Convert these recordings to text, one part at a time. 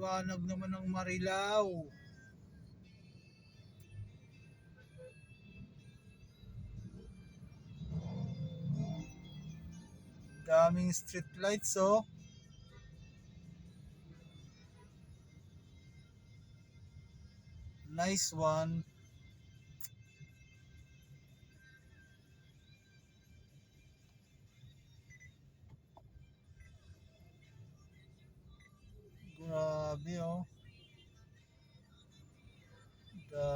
liwanag naman ng Marilao. Daming street lights oh. Nice one.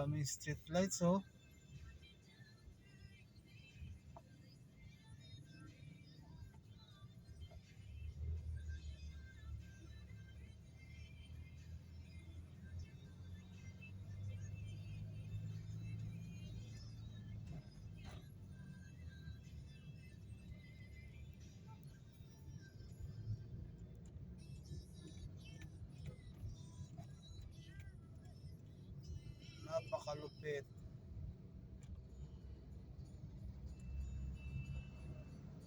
Daming street lights oh. Napakalupit.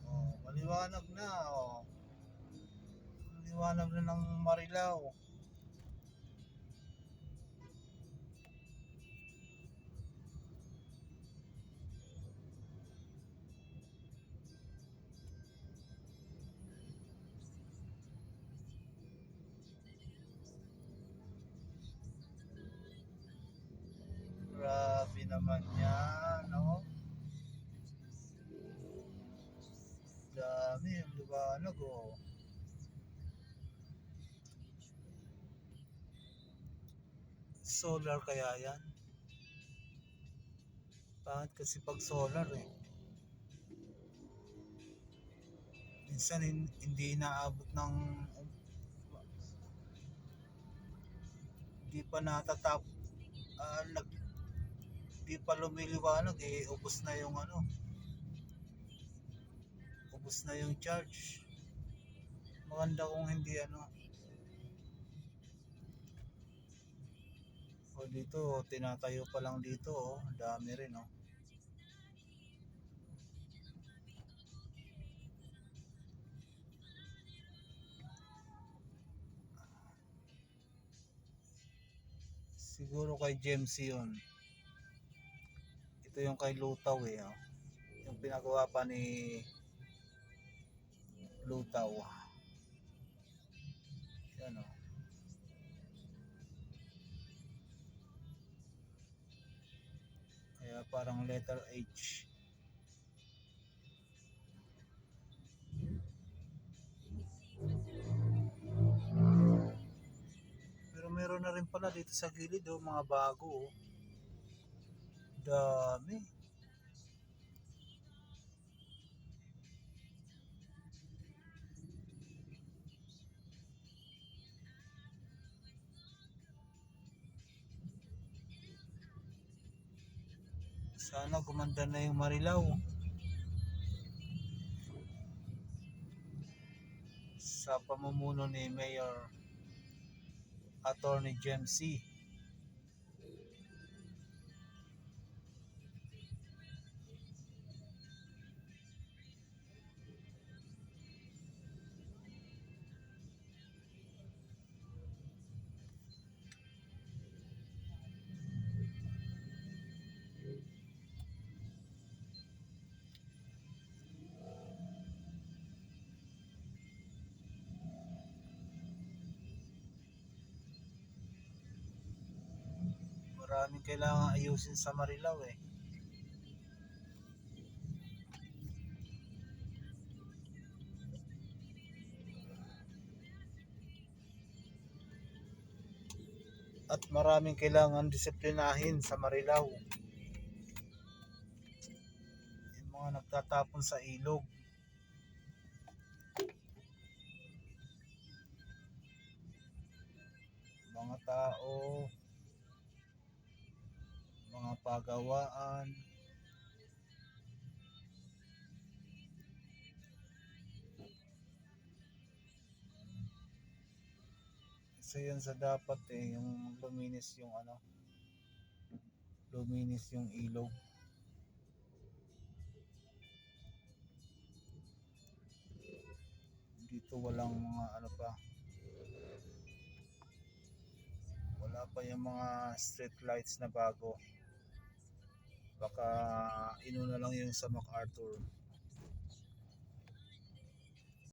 Oh, maliwanag na oh. Maliwanag na ng Marilao. Naman yan, no? Dami, ang liwanag, oh. Solar kaya yan? Bakit kasi pag solar, eh? Minsan hin- hindi inaabot ng hindi pa natatap nag di pa lumiliwanag eh. Ubos na yung ano. Ubos na yung charge. Maganda kung hindi ano. O dito tinatayo pa lang dito oh. Dami rin oh. Siguro kay James yun ito yung kay Lutaw eh oh. yung pinagawa pa ni Lutaw yan oh kaya parang letter H pero meron na rin pala dito sa gilid oh, mga bago oh. Dami Sana gumanda na yung Marilao. Sa pamumuno ni Mayor Attorney Jem C. Maraming kailangan ayusin sa Marilao eh. At maraming kailangan disiplinahin sa Marilao. Yung mga nagtatapon sa ilog. Mga tao, pagawaan, isa yan sa dapat eh, yung luminis yung ano, luminis yung ilog. Dito walang mga ano pa, Wala pa yung mga street lights na bago. Baka inuna lang yung sa MacArthur.